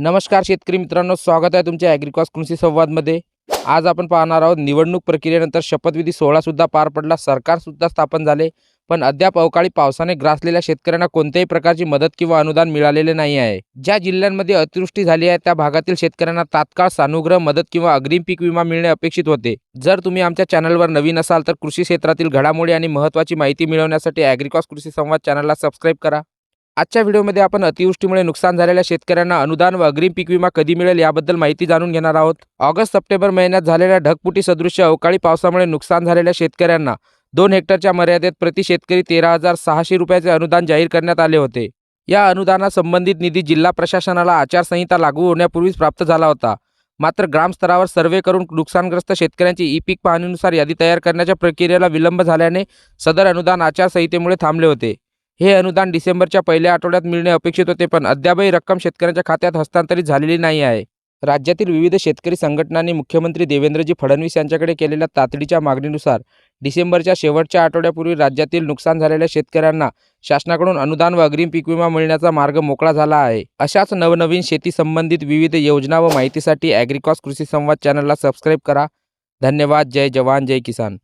नमस्कार शेतकरी मित्रांनो स्वागत आहे तुमच्या ॲग्रिकॉस कृषी संवादमध्ये. आज आपण पाहणार आहोत निवडणूक प्रक्रियेनंतर शपथविधी सोहळासुद्धा पार पडला. सरकारसुद्धा स्थापन झाले पण अद्याप अवकाळी पावसाने ग्रासलेल्या शेतकऱ्यांना कोणत्याही प्रकारची मदत किंवा अनुदान मिळालेले नाही आहे. ज्या जिल्ह्यांमध्ये अतिवृष्टी झाली आहे त्या भागातील शेतकऱ्यांना तात्काळ सानुग्रह मदत किंवा अग्रिम पीक विमा मिळणे अपेक्षित होते. जर तुम्ही आमच्या चॅनलवर नवीन असाल तर कृषी क्षेत्रातील घडामोडी आणि महत्त्वाची माहिती मिळवण्यासाठी ॲग्रिकॉस कृषी संवाद चॅनलला सबस्क्राईब करा. आजच्या व्हिडिओमध्ये आपण अतिवृष्टीमुळे नुकसान झालेल्या शेतकऱ्यांना अनुदान व अग्रिम पीक विमा कधी मिळेल याबद्दल माहिती जाणून घेणार आहोत. ऑगस्ट सप्टेंबर महिन्यात झालेल्या ढगपुटी सदृश्य अवकाळी पावसामुळे नुकसान झालेल्या शेतकऱ्यांना दोन हेक्टरच्या मर्यादेत प्रति शेतकरी तेरा हजार सहाशे रुपयाचे अनुदान जाहीर करण्यात आले होते. या अनुदानासंबंधित निधी जिल्हा प्रशासनाला आचारसंहिता लागू होण्यापूर्वीच प्राप्त झाला होता. मात्र ग्रामस्तरावर सर्वे करून नुकसानग्रस्त शेतकऱ्यांची ई पीक पाहणीनुसार यादी तयार करण्याच्या प्रक्रियेला विलंब झाल्याने सदर अनुदान आचारसंहितेमुळे थांबले होते. हे अनुदान डिसेंबरच्या पहिल्या आठवड्यात मिळणे अपेक्षित होते पण अद्यापही रक्कम शेतकऱ्यांच्या खात्यात हस्तांतरित झालेली नाही आहे. राज्यातील विविध शेतकरी संघटनांनी मुख्यमंत्री देवेंद्रजी फडणवीस यांच्याकडे केलेल्या तातडीच्या मागणीनुसार डिसेंबरच्या शेवटच्या आठवड्यापूर्वी राज्यातील नुकसान झालेल्या शेतकऱ्यांना शासनाकडून अनुदान व अग्रिम पीक विमा मिळण्याचा मार्ग मोकळा झाला आहे. अशाच नवनवीन शेती संबंधित विविध योजना व माहितीसाठी ॲग्रिकॉस कृषी संवाद चॅनलला सबस्क्राईब करा. धन्यवाद. जय जवान. जय किसान.